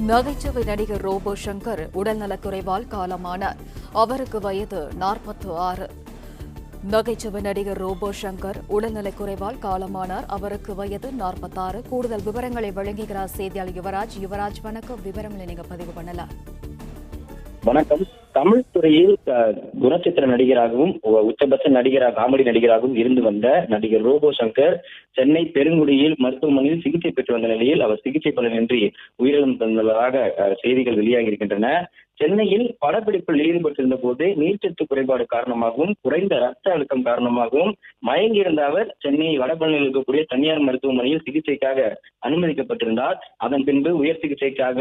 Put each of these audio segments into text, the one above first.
நகைச்சுவை நடிகர் ரோபோ சங்கர் உடல்நலக்குறைவால் காலமானார். அவருக்கு வயது நாற்பத்து ஆறு நகைச்சுவை நடிகர் ரோபோ சங்கர் உடல்நலக்குறைவால் காலமானார். அவருக்கு வயது நாற்பத்தாறு. கூடுதல் விவரங்களை வழங்குகிறார். செய்தியாளர் யுவராஜ். யுவராஜ் வணக்கம். விவரங்களை நீங்க பதிவு பண்ணலாம். வணக்கம். தமிழ் துறையில் குணச்சித்திர நடிகராகவும் உச்சபட்ச நடிகராக காமெடி நடிகராகவும் இருந்து வந்த நடிகர் ரோபோ சங்கர் சென்னை பெருங்குடியில் மருத்துவமனையில் சிகிச்சை பெற்று வந்த நிலையில் அவர் சிகிச்சை பலனின்றி உயிரிழந்துள்ளதாக செய்திகள் வெளியாகி இருக்கின்றன சென்னையில் படப்பிடிப்பில் ஈடுபட்டிருந்த போது நீர்ச்சத்து குறைபாடு காரணமாகவும் குறைந்த ரத்த அழுத்தம் காரணமாகவும் மயங்கியிருந்த அவர் சென்னை வடபழனியில் இருக்கக்கூடிய தனியார் மருத்துவமனையில் சிகிச்சைக்காக அனுமதிக்கப்பட்டிருந்தார். அதன் பின்பு உயர் சிகிச்சைக்காக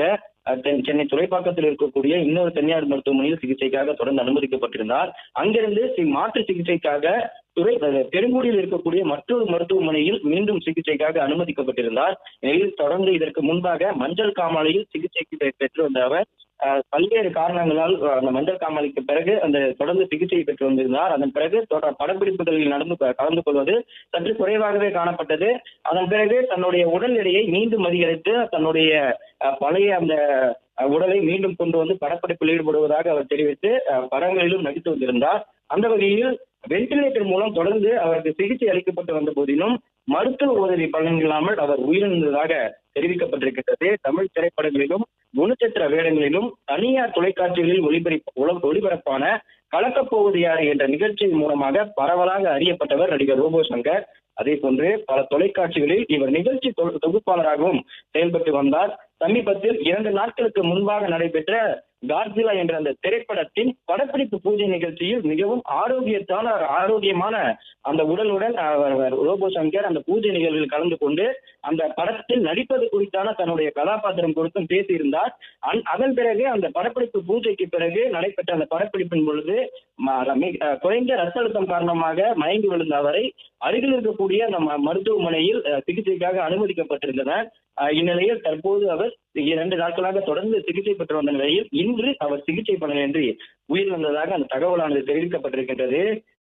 சென்னை துறைப்பாக்கத்தில் இருக்கக்கூடிய இன்னொரு தனியார் மருத்துவமனையில் சிகிச்சைக்காக தொடர்ந்து அனுமதிக்கப்பட்டிருந்தார். அங்கிருந்து மாற்று சிகிச்சைக்காக துறை அஹ், பெருங்குடியில் இருக்கக்கூடிய மற்றொரு மருத்துவமனையில் மீண்டும் சிகிச்சைக்காக அனுமதிக்கப்பட்டிருந்தார். இதில் தொடர்ந்து இதற்கு முன்பாக மஞ்சள் காமாலையில் சிகிச்சைக்கு பெற்று வந்த அவர் பல்வேறு காரணங்களால் அந்த மஞ்சள் காமாலைக்கு பிறகு அந்த தொடர்ந்து சிகிச்சை பெற்று வந்திருந்தார். அதன் பிறகு தொடர் படப்பிடிப்புகளில் நடந்து கலந்து கொள்வது சற்று குறைவாகவே காணப்பட்டது. அதன் பிறகு தன்னுடைய உடல் எடையை மீண்டும் அதிகரித்து தன்னுடைய பழைய அந்த உடலை மீண்டும் கொண்டு வந்து படப்பிடிப்பில் ஈடுபடுவதாக அவர் தெரிவித்து அஹ், படங்களிலும் நடித்து வந்திருந்தார். அந்த வகையில் வென்டிலேட்டர் மூலம் தொடர்ந்து அவருக்கு சிகிச்சை அளிக்கப்பட்டு வந்த போதிலும் மருத்துவ உதவி பலனில்லாமல் அவர் உயிரிழந்ததாக தெரிவிக்கப்பட்டிருக்கிறது தமிழ் திரைப்படங்களிலும் குணச்சித்திர வேடங்களிலும் தனியார் தொலைக்காட்சிகளில் ஒளிபரப்பு ஒளிபரப்பான கலக்கப் போவது யாரு என்ற நிகழ்ச்சியின் மூலமாக பரவலாக அறியப்பட்டவர் நடிகர் ரோபோ சங்கர். அதே போன்று பல தொலைக்காட்சிகளில் இவர் நிகழ்ச்சி தொ- தொகுப்பாளராகவும் செயல்பட்டு வந்தார். சமீபத்தில் இரண்டு நாட்களுக்கு முன்பாக நடைபெற்ற கார்ஜிலா என்ற அந்த திரைப்படத்தின் படப்பிடிப்பு பூஜை நிகழ்ச்சியில் மிகவும் ஆரோக்கியத்தான ஆரோக்கியமான அந்த உடலுடன் அவர் ரோபோ சங்கர் அந்த பூஜை நிகழ்வில் கலந்து கொண்டு அந்த படத்தில் நடிப்பது குறித்தான தன்னுடைய கதாபாத்திரம் குறித்தும் பேசியிருந்தார். அதன் பிறகு அந்த படப்பிடிப்பு பூஜைக்கு பிறகு நடைபெற்ற அந்த படப்பிடிப்பின் பொழுது அஹ் குறைந்த ரத்த அழுத்தம் காரணமாக மயங்கி விழுந்த அவரை அருகில் இருக்கக்கூடிய அந்த மருத்துவமனையில் சிகிச்சைக்காக அனுமதிக்கப்பட்டிருந்தனர். இந்நிலையில் தற்போது அவர் இரண்டு நாட்களாக தொடர்ந்து சிகிச்சை பெற்று வந்த நிலையில் இன்று அவர் சிகிச்சை பலனின்றி உயிரிழந்ததாக அந்த தகவலானது தெரிவிக்கப்பட்டிருக்கின்றது.